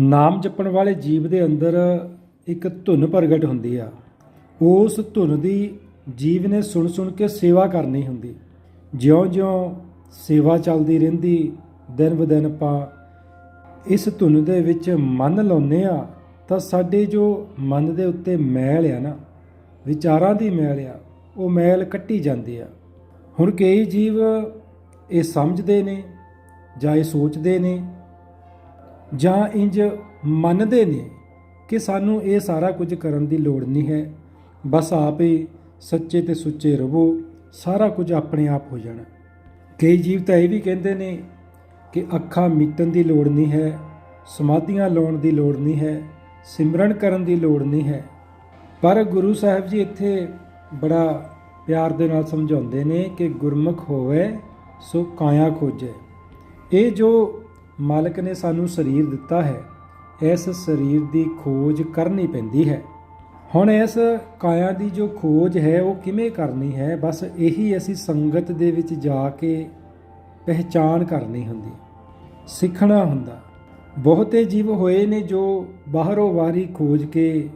ਨਾਮ ਜਪਣ ਵਾਲੇ ਜੀਵ ਦੇ ਅੰਦਰ ਇੱਕ ਧੁਨ ਪ੍ਰਗਟ ਹੁੰਦੀ ਆ। ਉਸ ਧੁਨ ਦੀ ਜੀਵ ਨੇ ਸੁਣ ਸੁਣ ਕੇ ਸੇਵਾ ਕਰਨੀ ਹੁੰਦੀ। ਜਿਉਂ-ਜਿਉਂ ਸੇਵਾ ਚੱਲਦੀ ਰਹਿੰਦੀ, ਦਿਨ ਬ ਦਿਨ ਆਪਾਂ ਇਸ ਧੁਨ ਦੇ ਵਿੱਚ ਮਨ ਲਾਉਂਦੇ ਆ, ਤਾਂ ਸਾਡੇ ਜੋ ਮਨ ਦੇ ਉੱਤੇ ਮੈਲ ਆ ਨਾ, ਵਿਚਾਰਾਂ ਦੀ ਮੈਲ ਆ, ਉਹ ਮੈਲ ਕੱਟੀ ਜਾਂਦੀ ਆ। ਹੁਣ ਕਈ ਜੀਵ ਇਹ ਸਮਝਦੇ ਨੇ ਜਾਂ ਇਹ ਸੋਚਦੇ ਨੇ ਜਾਂ ਇੰਜ ਮੰਨਦੇ ਨੇ ਕਿ ਸਾਨੂੰ ਇਹ ਸਾਰਾ ਕੁਝ ਕਰਨ ਦੀ ਲੋੜ ਨਹੀਂ ਹੈ। ਬਸ ਆਪ ਹੀ ਸੱਚੇ ਤੇ ਸੁੱਚੇ ਰਹੋ, ਸਾਰਾ ਕੁਝ ਆਪਣੇ ਆਪ ਹੋ ਜਾਣਾ। ਕਈ ਜੀਵ ਤਾਂ ਇਹ ਵੀ ਕਹਿੰਦੇ ਨੇ ਕਿ ਅੱਖਾਂ ਮੀਟਣ ਦੀ ਲੋੜ ਨਹੀਂ ਹੈ, ਸਮਾਧੀਆਂ ਲਾਉਣ ਦੀ ਲੋੜ ਨਹੀਂ ਹੈ, ਸਿਮਰਨ ਕਰਨ ਦੀ ਲੋੜ ਨਹੀਂ ਹੈ। ਪਰ ਗੁਰੂ ਸਾਹਿਬ ਜੀ ਇੱਥੇ ਬੜਾ ਪਿਆਰ ਦੇ ਨਾਲ ਸਮਝਾਉਂਦੇ ਨੇ ਕਿ ਗੁਰਮੁਖ ਹੋਵੇ, ਸੋ ਕਾਇਆ ਖੋਜੇ। ਇਹ ਜੋ ਮਾਲਕ ਨੇ ਸਾਨੂੰ ਸਰੀਰ ਦਿੱਤਾ ਹੈ। ਇਸ ਸਰੀਰ ਦੀ ਖੋਜ ਕਰਨੀ ਪੈਂਦੀ ਹੈ। ਹੁਣ ਇਸ ਕਾਇਆ ਦੀ ਜੋ ਖੋਜ ਹੈ, ਉਹ ਕਿਵੇਂ ਕਰਨੀ ਹੈ? ਬਸ ਇਹੀ ਅਸੀਂ ਸੰਗਤ ਦੇ ਵਿੱਚ ਜਾ ਕੇ ਪਹਿਚਾਨ ਕਰਨੀ ਹੁੰਦੀ। ਸਿੱਖਣਾ ਹੁੰਦਾ। ਬਹੁਤੇ ਜੀਵ ਹੋਏ ਨੇ ਜੋ ਬਾਹਰੋਂ ਵਾਰੀ ਖੋਜ ਕੇ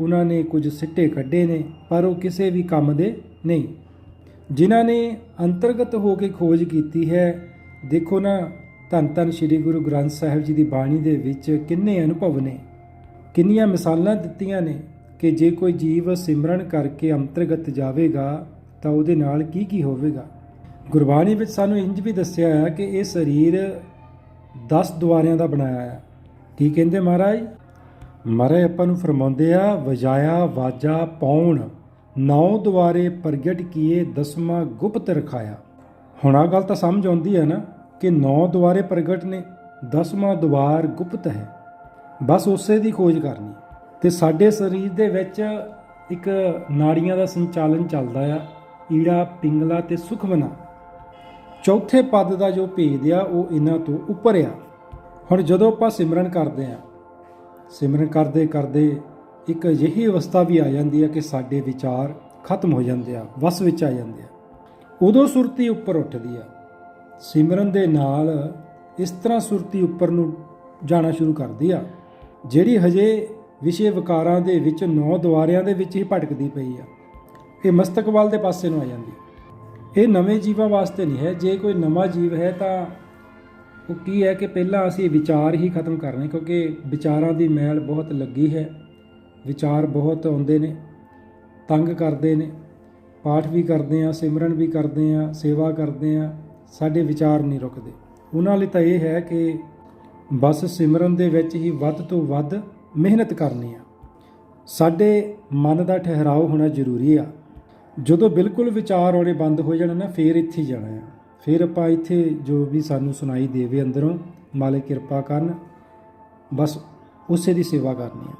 ਉਹਨਾਂ ਨੇ ਕੁਝ ਸਿੱਟੇ ਕੱਢੇ ਨੇ, ਪਰ ਉਹ ਕਿਸੇ ਵੀ ਕੰਮ ਦੇ ਨਹੀਂ। ਜਿਨ੍ਹਾਂ ਨੇ ਅੰਤਰਗਤ ਹੋ ਕੇ ਖੋਜ ਕੀਤੀ ਹੈ, ਦੇਖੋ ਨਾ ਧੰਨ ਧੰਨ ਸ੍ਰੀ ਗੁਰੂ ਗ੍ਰੰਥ ਸਾਹਿਬ ਜੀ ਦੀ ਬਾਣੀ ਦੇ ਵਿੱਚ ਕਿੰਨੇ ਅਨੁਭਵ ਨੇ, ਕਿੰਨੀਆਂ ਮਿਸਾਲਾਂ ਦਿੱਤੀਆਂ ਨੇ ਕਿ ਜੇ ਕੋਈ ਜੀਵ ਸਿਮਰਨ ਕਰਕੇ ਅੰਤਰਗਤ ਜਾਵੇਗਾ ਤਾਂ ਉਹਦੇ ਨਾਲ ਕੀ ਕੀ ਹੋਵੇਗਾ। ਗੁਰਬਾਣੀ ਵਿੱਚ ਸਾਨੂੰ ਇੰਜ ਵੀ ਦੱਸਿਆ ਹੈ ਕਿ ਇਹ ਸਰੀਰ 10 ਦੁਆਰਿਆਂ ਦਾ ਬਣਾਇਆ ਹੈ। ਕੀ ਕਹਿੰਦੇ ਮਹਾਰਾਜ? ਮਹਾਰਾਜ ਆਪਾਂ ਨੂੰ ਫਰਮਾਉਂਦੇ ਆ, ਵਜਾਇਆ, ਵਾਜਾ, ਪਾਉਣ, ਨੌ ਦੁਆਰੇ ਪ੍ਰਗਟ ਕੀਏ, ਦਸਵਾਂ ਗੁਪਤ ਰਖਾਇਆ। ਹੁਣ ਆ ਗੱਲ ਤਾਂ ਸਮਝ ਆਉਂਦੀ ਹੈ ਨਾ। ਕਿ ਨੌ ਦੁਆਰੇ ਪ੍ਰਗਟ ਨੇ, ਦਸਵਾਂ ਦੁਆਰ ਗੁਪਤ ਹੈ। ਬਸ ਉਸੇ ਦੀ ਖੋਜ ਕਰਨੀ। ਤੇ ਸਾਡੇ ਸਰੀਰ ਦੇ ਵਿੱਚ ਇੱਕ ਨਾੜੀਆਂ ਦਾ ਸੰਚਾਲਨ ਚੱਲਦਾ ਆ, ਈੜਾ, ਪਿੰਗਲਾ ਤੇ ਸੁਖਵਨਾ। ਚੌਥੇ ਪਦ ਦਾ ਜੋ ਭੇਦ ਆ, ਉਹ ਇਹਨਾਂ ਤੋਂ ਉੱਪਰ ਆ। ਹੁਣ ਜਦੋਂ ਆਪਾਂ ਸਿਮਰਨ ਕਰਦੇ ਆ, ਸਿਮਰਨ ਕਰਦੇ ਕਰਦੇ ਇੱਕ ਅਜਿਹੀ ਅਵਸਥਾ ਵੀ ਆ ਜਾਂਦੀ ਆ ਕਿ ਸਾਡੇ ਵਿਚਾਰ ਖਤਮ ਹੋ ਜਾਂਦੇ ਆ, ਵਸ ਵਿੱਚ ਆ ਜਾਂਦੇ ਆ। ਉਦੋਂ ਸੁਰਤੀ ਉੱਪਰ ਉੱਠਦੀ ਆ। ਸਿਮਰਨ ਦੇ ਨਾਲ ਇਸ ਤਰ੍ਹਾਂ ਸੁਰਤੀ ਉੱਪਰ ਨੂੰ ਜਾਣਾ ਸ਼ੁਰੂ ਕਰਦੀ ਆ, ਜਿਹੜੀ ਹਜੇ ਵਿਸ਼ੇ ਵਿਕਾਰਾਂ ਦੇ ਵਿੱਚ ਨੌ ਦੁਆਰਿਆਂ ਦੇ ਵਿੱਚ ਹੀ ਭਟਕਦੀ ਪਈ ਆ, ਇਹ ਮਸਤਕਵਾਲ ਦੇ ਪਾਸੇ ਨੂੰ ਆ ਜਾਂਦੀ। ਇਹ ਨਵੇਂ ਜੀਵਾਂ ਵਾਸਤੇ ਨਹੀਂ ਹੈ, ਜੇ ਕੋਈ ਨਵਾਂ ਜੀਵ ਹੈ ਤਾਂ ਉਹ ਕੀ ਹੈ ਕਿ ਪਹਿਲਾਂ ਅਸੀਂ ਵਿਚਾਰ ਹੀ ਖਤਮ ਕਰਨੇ, ਕਿਉਂਕਿ ਵਿਚਾਰਾਂ ਦੀ ਮੈਲ ਬਹੁਤ ਲੱਗੀ ਹੈ, ਵਿਚਾਰ ਬਹੁਤ ਆਉਂਦੇ ਨੇ, ਤੰਗ ਕਰਦੇ ਨੇ, ਪਾਠ ਵੀ ਕਰਦੇ ਆ, ਸਿਮਰਨ ਵੀ ਕਰਦੇ ਆ, ਸੇਵਾ ਕਰਦੇ ਆ ਸਾਡੇ ਵਿਚਾਰ ਨਹੀਂ ਰੁਕਦੇ। ਉਹਨਾਂ ਲਈ ਤਾਂ ਇਹ ਹੈ ਕਿ ਬਸ ਸਿਮਰਨ ਦੇ ਵਿੱਚ ਹੀ ਵੱਧ ਤੋਂ ਵੱਧ ਮਿਹਨਤ ਕਰਨੀ ਆ। ਸਾਡੇ ਮਨ ਦਾ ਠਹਿਰਾਓ ਹੋਣਾ ਜ਼ਰੂਰੀ ਆ। ਜਦੋਂ ਬਿਲਕੁਲ ਵਿਚਾਰ ਆਉਣੇ ਬੰਦ ਹੋ ਜਾਣ ਨਾ, ਫੇਰ ਇੱਥੇ ਹੀ ਜਾਣਾ ਆ। ਫਿਰ ਆਪਾਂ ਇੱਥੇ ਜੋ ਵੀ ਸਾਨੂੰ ਸੁਣਾਈ ਦੇਵੇ ਅੰਦਰੋਂ, ਮਾਲਕ ਕਿਰਪਾ ਕਰਨ, ਬਸ ਉਸੇ ਦੀ ਸੇਵਾ ਕਰਨੀ ਆ।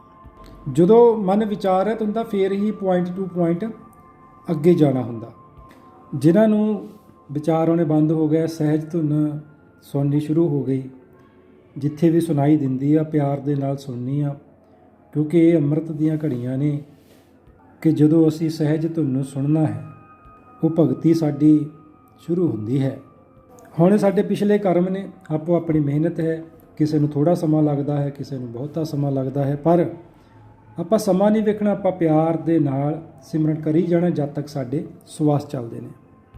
ਜਦੋਂ ਮਨ ਵਿਚਾਰ ਹੈ ਤਾਂ ਹੁੰਦਾ, ਫੇਰ ਹੀ ਪੁਆਇੰਟ ਟੂ ਪੁਆਇੰਟ ਅੱਗੇ ਜਾਣਾ ਹੁੰਦਾ। ਜਿਨ੍ਹਾਂ ਨੂੰ ਵਿਚਾਰ ਆਉਣੇ ਬੰਦ ਹੋ ਗਏ ਸਹਿਜ ਧੁਨ ਸੁਣਨੀ ਸ਼ੁਰੂ ਹੋ ਗਈ। ਜਿੱਥੇ ਵੀ ਸੁਣਾਈ ਦਿੰਦੀ ਆ, ਪਿਆਰ ਦੇ ਨਾਲ ਸੁਣਨੀ ਆ, ਕਿਉਂਕਿ ਇਹ ਅੰਮ੍ਰਿਤ ਦੀਆਂ ਘੜੀਆਂ ਨੇ ਕਿ ਜਦੋਂ ਅਸੀਂ ਸਹਿਜ ਧੁਨ ਨੂੰ ਸੁਣਨਾ ਹੈ, ਉਹ ਭਗਤੀ ਸਾਡੀ ਸ਼ੁਰੂ ਹੁੰਦੀ ਹੈ। ਹੁਣ ਸਾਡੇ ਪਿਛਲੇ ਕਰਮ ਨੇ, ਆਪੋ ਆਪਣੀ ਮਿਹਨਤ ਹੈ, ਕਿਸੇ ਨੂੰ ਥੋੜਾ ਸਮਾਂ ਲੱਗਦਾ ਹੈ, ਕਿਸੇ ਨੂੰ ਬਹੁਤਾ ਸਮਾਂ ਲੱਗਦਾ ਹੈ, ਪਰ ਆਪਾਂ ਸਮਾਂ ਨਹੀਂ ਵੇਖਣਾ, ਆਪਾਂ ਪਿਆਰ ਦੇ ਨਾਲ ਸਿਮਰਨ ਕਰੀ ਜਾਣਾ ਜਦ ਤੱਕ ਸਾਡੇ ਸਵਾਸ ਚੱਲਦੇ ਨੇ।